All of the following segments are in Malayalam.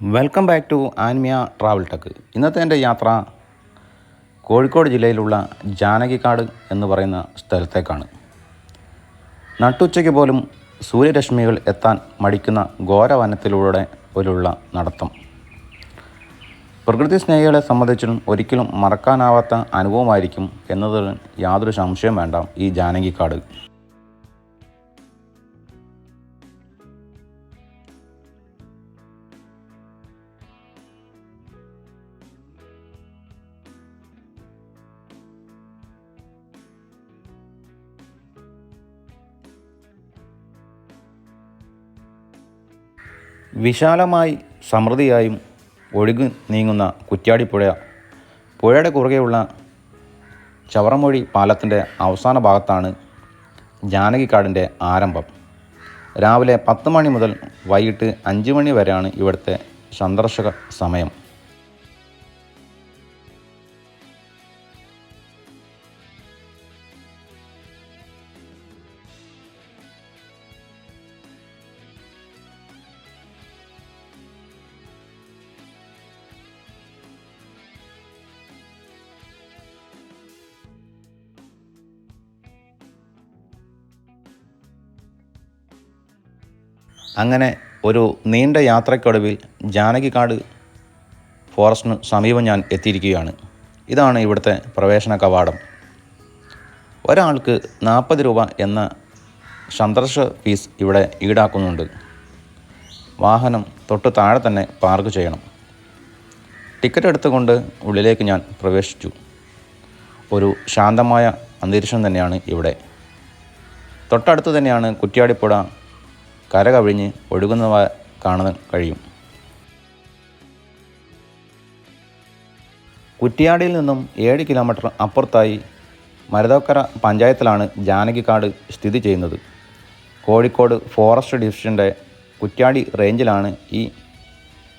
Welcome back to Anmiya travel tech ഇന്നത്തെ എന്റെ യാത്ര കോഴിക്കോട് ജില്ലയിലുള്ള ജാനകിക്കാട് എന്ന് പറയുന്ന സ്ഥലത്തേക്കാണ്. നട്ടുച്ചയ്ക്ക് പോലും സൂര്യരശ്മികൾ എത്താൻ മടിക്കുന്ന ഘോരവനത്തിലൂടെ പോലുള്ള നടത്തം. പ്രകൃതി സ്നേഹികളെ സംബന്ധിച്ചും ഒരിക്കലും മറക്കാനാവാത്ത അനുഭവമായിരിക്കും എന്നതിൽ യാതൊരു സംശയം വേണ്ട ഈ ജാനകിക്കാട്. വിശാലമായി സമൃദ്ധിയായും ഒഴുകി നീങ്ങുന്ന കുറ്റ്യാടിപ്പുഴ പുഴയുടെ കുറുകെയുള്ള ചവറമൊഴി പാലത്തിന്റെ അവസാന ഭാഗത്താണ് ജാനകിക്കാടിന്റെ ആരംഭം. രാവിലെ പത്ത് മണി മുതൽ വൈകിട്ട് അഞ്ച് മണി വരെയാണ് ഇവിടുത്തെ സന്ദർശക സമയം. അങ്ങനെ ഒരു നീണ്ട യാത്രയ്ക്കൊടുവിൽ ജാനകിക്കാട് ഫോറസ്റ്റിന് സമീപം ഞാൻ എത്തിയിരിക്കുകയാണ്. ഇതാണ് ഇവിടുത്തെ പ്രവേശന കവാടം. ഒരാൾക്ക് നാൽപ്പത് രൂപ എന്ന സന്ദർശ ഫീസ് ഇവിടെ ഈടാക്കുന്നുണ്ട്. വാഹനം തൊട്ട് താഴെ തന്നെ പാർക്ക് ചെയ്യണം. ടിക്കറ്റ് എടുത്തുകൊണ്ട് ഉള്ളിലേക്ക് ഞാൻ പ്രവേശിച്ചു. ഒരു ശാന്തമായ അന്തരീക്ഷം തന്നെയാണ് ഇവിടെ. തൊട്ടടുത്ത് തന്നെയാണ് കുറ്റ്യാടിപ്പുഴ കര കവിഞ്ഞ് ഒഴുകുന്നവ കാണാൻ കഴിയും. കുറ്റിയാടിയിൽ നിന്നും ഏഴ് കിലോമീറ്റർ അപ്പുറത്തായി മരതോക്കര പഞ്ചായത്തിലാണ് ജാനകിക്കാട് സ്ഥിതി ചെയ്യുന്നത്. കോഴിക്കോട് ഫോറസ്റ്റ് ഡിവിഷന്റെ കുറ്റ്യാടി റേഞ്ചിലാണ് ഈ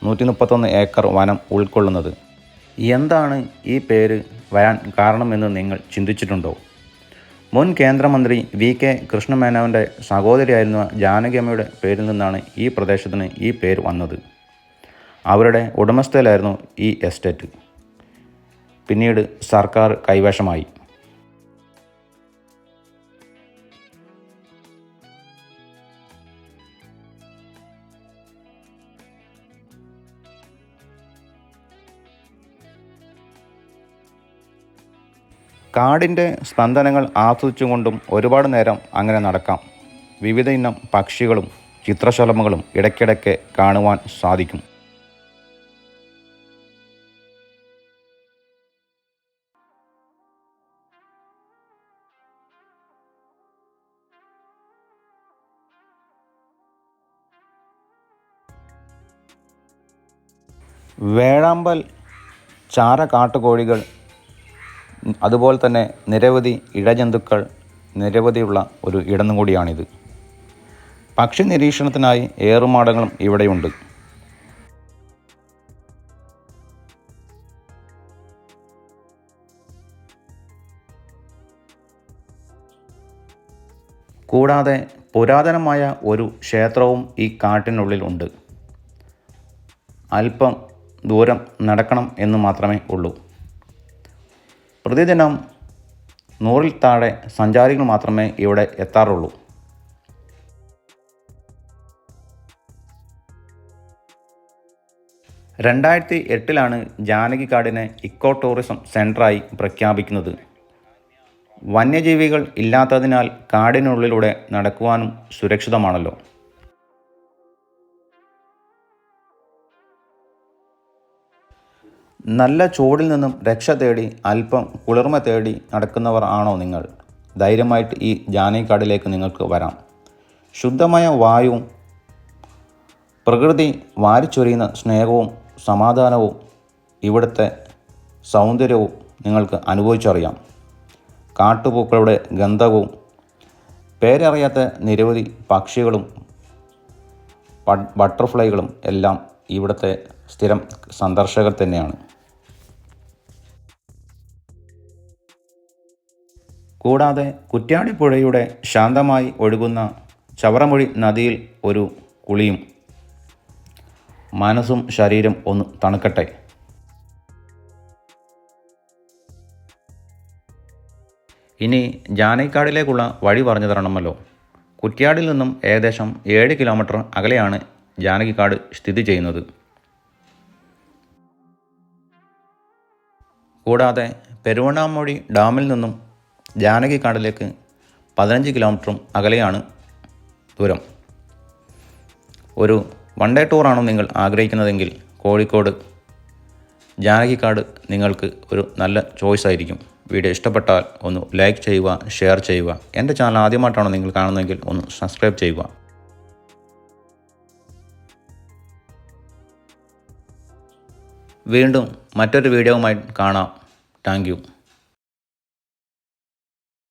നൂറ്റി മുപ്പത്തൊന്ന് ഏക്കർ വനം ഉൾക്കൊള്ളുന്നത്. എന്താണ് ഈ പേര് വരാൻ കാരണമെന്ന് നിങ്ങൾ ചിന്തിച്ചിട്ടുണ്ടോ? മുൻ കേന്ദ്രമന്ത്രി വി കെ കൃഷ്ണമേനോന്റെ സഹോദരിയായിരുന്ന ജാനകിയമ്മയുടെ പേരിൽ നിന്നാണ് ഈ പ്രദേശത്തിന് ഈ പേര് വന്നത്. അവരുടെ ഉടമസ്ഥയിലായിരുന്നു ഈ എസ്റ്റേറ്റ്. പിന്നീട് സർക്കാർ കൈവശമായി. കാടിന്റെ സ്പന്ദനങ്ങൾ ആസ്വദിച്ചുകൊണ്ടും ഒരുപാട് നേരം അങ്ങനെ നടക്കാം. വിവിധ ഇനം പക്ഷികളും ചിത്രശലഭങ്ങളും ഇടയ്ക്കിടയ്ക്ക് കാണുവാൻ സാധിക്കും. വേഴാമ്പൽ ചാര കാട്ടുകോഴികൾ അതുപോലെ തന്നെ നിരവധി ഇഴജന്തുക്കൾ നിരവധിയുള്ള ഒരു ഇടം കൂടിയാണിത്. പക്ഷി നിരീക്ഷണത്തിനായി ഏറുമാടങ്ങളും ഇവിടെയുണ്ട്. കൂടാതെ പുരാതനമായ ഒരു ക്ഷേത്രവും ഈ കാട്ടിനുള്ളിൽ ഉണ്ട്. അല്പം ദൂരം നടക്കണം എന്ന് മാത്രമേ ഉള്ളൂ. പ്രതിദിനം നൂറിൽ താഴെ സഞ്ചാരികൾ മാത്രമേ ഇവിടെ എത്താറുള്ളൂ. രണ്ടായിരത്തി എട്ടിലാണ് ജാനകിക്കാടിനെ ഇക്കോ ടൂറിസം സെന്ററായി പ്രഖ്യാപിക്കുന്നത്. വന്യജീവികൾ ഇല്ലാത്തതിനാൽ കാടിനുള്ളിലൂടെ നടക്കുവാനും സുരക്ഷിതമാണല്ലോ. നല്ല ചൂടിൽ നിന്നും രക്ഷ തേടി അല്പം കുളിർമ തേടി നടക്കുന്നവർ ആണോ നിങ്ങൾ? ധൈര്യമായിട്ട് ഈ ജാനകിക്കാടിലേക്ക് നിങ്ങൾക്ക് വരാം. ശുദ്ധമായ വായുവും പ്രകൃതി വാരിച്ചൊരിയുന്ന സ്നേഹവും സമാധാനവും ഇവിടുത്തെ സൗന്ദര്യവും നിങ്ങൾക്ക് അനുഭവിച്ചറിയാം. കാട്ടുപൂക്കളുടെ ഗന്ധവും പേരറിയാത്ത നിരവധി പക്ഷികളും ബട്ടർഫ്ലൈകളും എല്ലാം ഇവിടുത്തെ സ്ഥിരം സന്ദർശകർ തന്നെയാണ്. കൂടാതെ കുറ്റ്യാടിപ്പുഴയുടെ ശാന്തമായി ഒഴുകുന്ന ചവറമൊഴി നദിയിൽ ഒരു കുളിയും. മനസ്സും ശരീരം ഒന്ന് തണുക്കട്ടെ. ഇനി ജാനൈക്കാടിലേക്കുള്ള വഴി പറഞ്ഞു തരണമല്ലോ. കുറ്റ്യാടിൽ നിന്നും ഏകദേശം ഏഴ് കിലോമീറ്റർ അകലെയാണ് ജാനകിക്കാട് സ്ഥിതി ചെയ്യുന്നത്. കൂടാതെ പെരുവണ്ണാമൊഴി ഡാമിൽ നിന്നും ജാനകിക്കാടിലേക്ക് പതിനഞ്ച് കിലോമീറ്ററും അകലെയാണ് ദൂരം. ഒരു വൺ ഡേ ടൂറാണോ നിങ്ങൾ ആഗ്രഹിക്കുന്നതെങ്കിൽ കോഴിക്കോട് ജാനകിക്കാട് നിങ്ങൾക്ക് ഒരു നല്ല ചോയ്സ് ആയിരിക്കും. വീഡിയോ ഇഷ്ടപ്പെട്ടാൽ ഒന്ന് ലൈക്ക് ചെയ്യുക ഷെയർ ചെയ്യുക. എന്റെ ചാനൽ ആദ്യമായിട്ടാണോ നിങ്ങൾ കാണുന്നതെങ്കിൽ ഒന്ന് സബ്സ്ക്രൈബ് ചെയ്യുക. വീണ്ടും മറ്റൊരു വീഡിയോവുമായി കാണാം. താങ്ക്